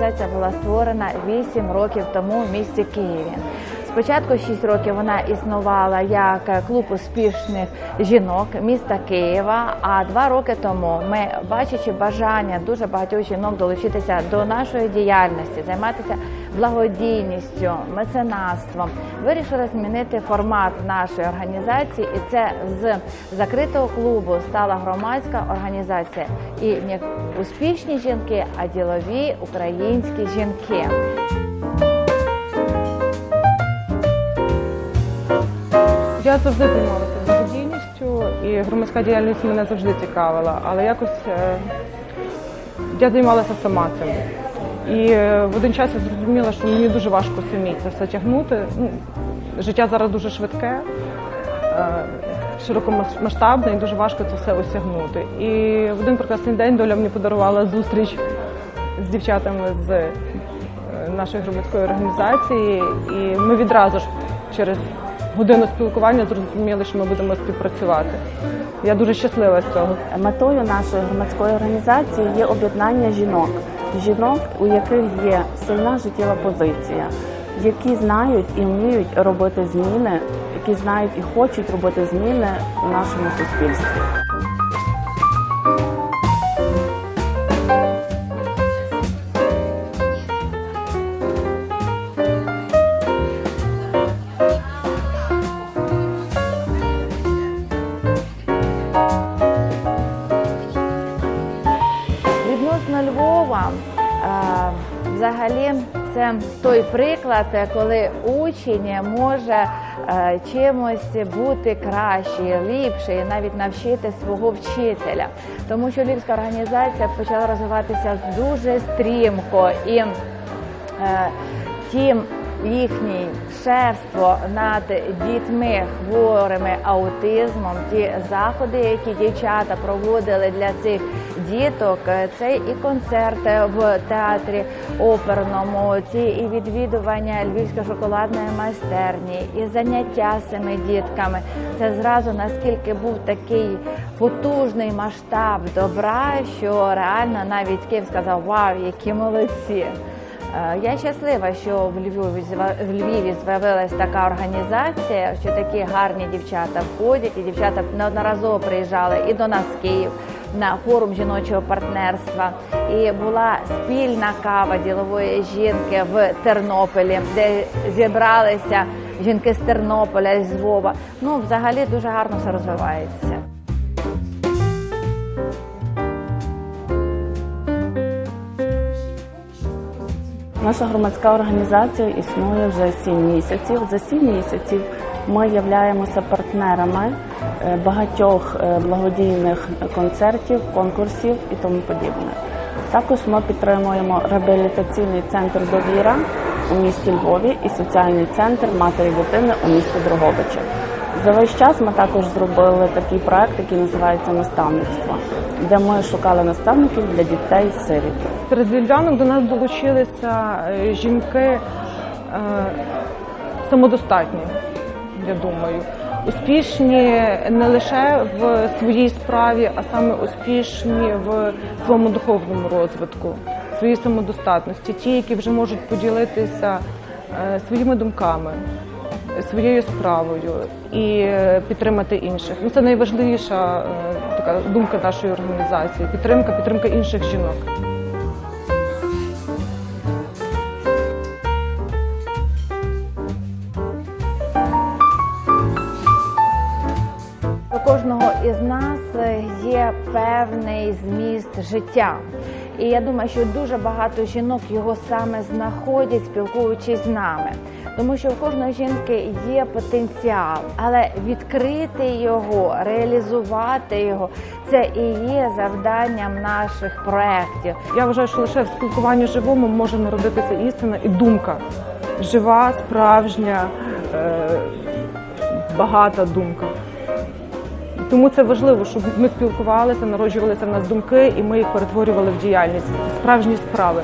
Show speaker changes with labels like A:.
A: Організація була створена 8 років тому в місті Києві. Спочатку 6 років вона існувала як клуб успішних жінок міста Києва. А два роки тому ми, бачачи бажання дуже багатьох жінок долучитися до нашої діяльності, займатися благодійністю, меценатством, вирішили змінити формат нашої організації, і це з закритого клубу стала громадська організація. І не успішні жінки, а ділові українські жінки.
B: Я завжди займалася благодійністю, і громадська діяльність мене завжди цікавила, але якось е, я займалася сама цим. І е, в один час я зрозуміла, що мені дуже важко самі це все тягнути. Ну, життя зараз дуже швидке, е, широкомасштабне і дуже важко це все осягнути. І в один прекрасний день доля мені подарувала зустріч з дівчатами з нашої громадської організації, і ми відразу ж через годину спілкування зрозуміли, що ми будемо співпрацювати. Я дуже щаслива з цього.
C: Метою нашої громадської організації є об'єднання жінок, жінок, у яких є сильна життєва позиція, які знають і вміють робити зміни, які знають і хочуть робити зміни у нашому суспільстві.
A: Відносно Львова, е, взагалі, це той приклад, коли учень може е, чимось бути краще, ліпше і навіть навчити свого вчителя. Тому що Львівська організація почала розвиватися дуже стрімко і е, тім їхнє шефство над дітьми хворими аутизмом, ті заходи, які дівчата проводили для цих діток, е, це і концерти в театрі оперному, ці і відвідування Львівської шоколадної майстерні, і заняття з цими дітками. Це зразу наскільки був такий потужний масштаб добра, що реально навіть Київ сказав Вау, які молодці! Е, Я щаслива, що в Львові в Львові з'явилася така організація, що такі гарні дівчата входять, і дівчата неодноразово приїжджали і до нас в Київ на форум жіночого партнерства. І була спільна кава ділової жінки в Тернополі, де зібралися жінки з Тернополя, з Львова. Ну, взагалі дуже гарно все розвивається.
C: Наша громадська організація існує вже 7 місяців. За 7 місяців ми являємося партнерами е, багатьох е, благодійних концертів, конкурсів і тому подібне. Також ми підтримуємо реабілітаційний центр довіра у місті Львові і соціальний центр матері дитини у місті Дрогобичі. За весь час ми також зробили такий проект, який називається наставництво, де ми шукали наставників для дітей сиріт.
B: Серед львів'янок до нас долучилися е, жінки е, самодостатні, я думаю. Успішні не лише в своїй справі, а саме успішні в своєму духовному розвитку, своїй самодостатності, ті, які вже можуть поділитися е, своїми думками, своєю справою і е, підтримати інших. Ну, це найважливіша е, така думка нашої організації підтримка, підтримка інших жінок.
A: Певний зміст життя. І я думаю, що дуже багато жінок його саме знаходять, спілкуючись з нами. Тому що у кожної жінки є потенціал, але відкрити його, реалізувати його це і є завданням наших проєктів.
B: Я вважаю, що лише в спілкуванні живому може народитися істина і думка. Жива, справжня, е, багата думка. Тому це важливо, щоб ми спілкувалися, народжувалися в нас думки, і ми їх перетворювали в діяльність, справжні справи.